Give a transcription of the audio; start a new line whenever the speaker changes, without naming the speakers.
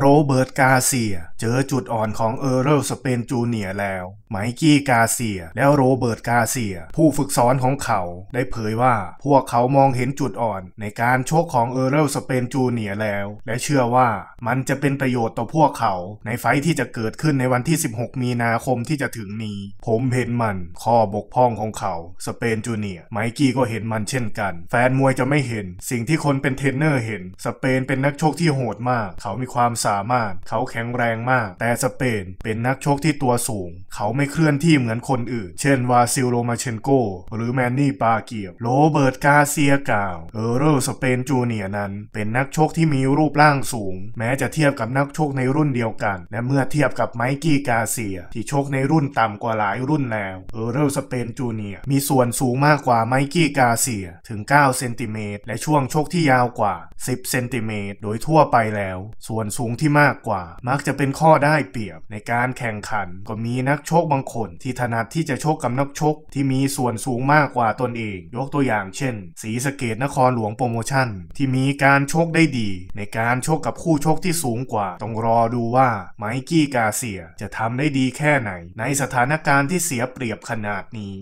โรเบิร์ตกาเซีย เจอจุดอ่อนของเออร์เรลสเปนจูเนียแล้ว ไมกี้กาเซีย แล้วโรเบิร์ตกาเซีย ผู้ฝึกสอนของเขาได้เผยว่าพวกเขามองเห็นจุดอ่อนในการโชกของเออร์เรลสเปนจูเนียแล้ว และเชื่อว่ามันจะเป็นประโยชน์ต่อพวกเขาในไฟที่จะเกิดขึ้นในวันที่ 16 มีนาคมที่จะถึงนี้ ผมเห็นมันข้อบกพร่องของเขาสเปนจูเนียไมกี้ก็เห็นมันเช่นกัน แฟนมวยจะไม่เห็น สิ่งที่คนเป็นเทรนเนอร์เห็นสเปนเป็นนักโชกที่โหดมาก เขามีความสามารถ เขาแข็งแรงมาก แต่สเปนเป็นนักชกที่ตัวสูง เขาไม่เคลื่อนที่เหมือนคนอื่น เช่นวาซิลโรมาเชนโก หรือแมนนี่ปาเกียบโรเบิร์ตกาเซียกล่าว เออร์เรลสเปนจูเนียนั้น เป็นนักชกที่มีรูปร่างสูง แม้จะเทียบกับนักชกในรุ่นเดียวกัน และเมื่อเทียบกับไมกี้กาเซีย ที่ชกในรุ่นต่ำกว่าหลายรุ่นแล้ว เออร์เรลสเปนจูเนียมีส่วนสูงมากกว่าไมกี้กาเซียถึง 9 เซนติเมตรและช่วงชกที่ยาวกว่า 10 เซนติเมตรโดยทั่วไปแล้ว ส่วนสูงที่มากกว่า มักจะเป็นข้อได้เปรียบในการแข่งขัน ก็มีนักชกบางคน ที่ถนัดที่จะชกกับนักชกที่มีส่วนสูงมากกว่าตนเอง ยกตัวอย่างเช่น สีสเกตนครหลวงโปรโมชั่น ที่มีการชกได้ดี ในการชกกับคู่ชกที่สูงกว่า ต้องรอดูว่าไมกี้กาเซียจะทำได้ดีแค่ไหน ในสถานการณ์ที่เสียเปรียบขนาดนี้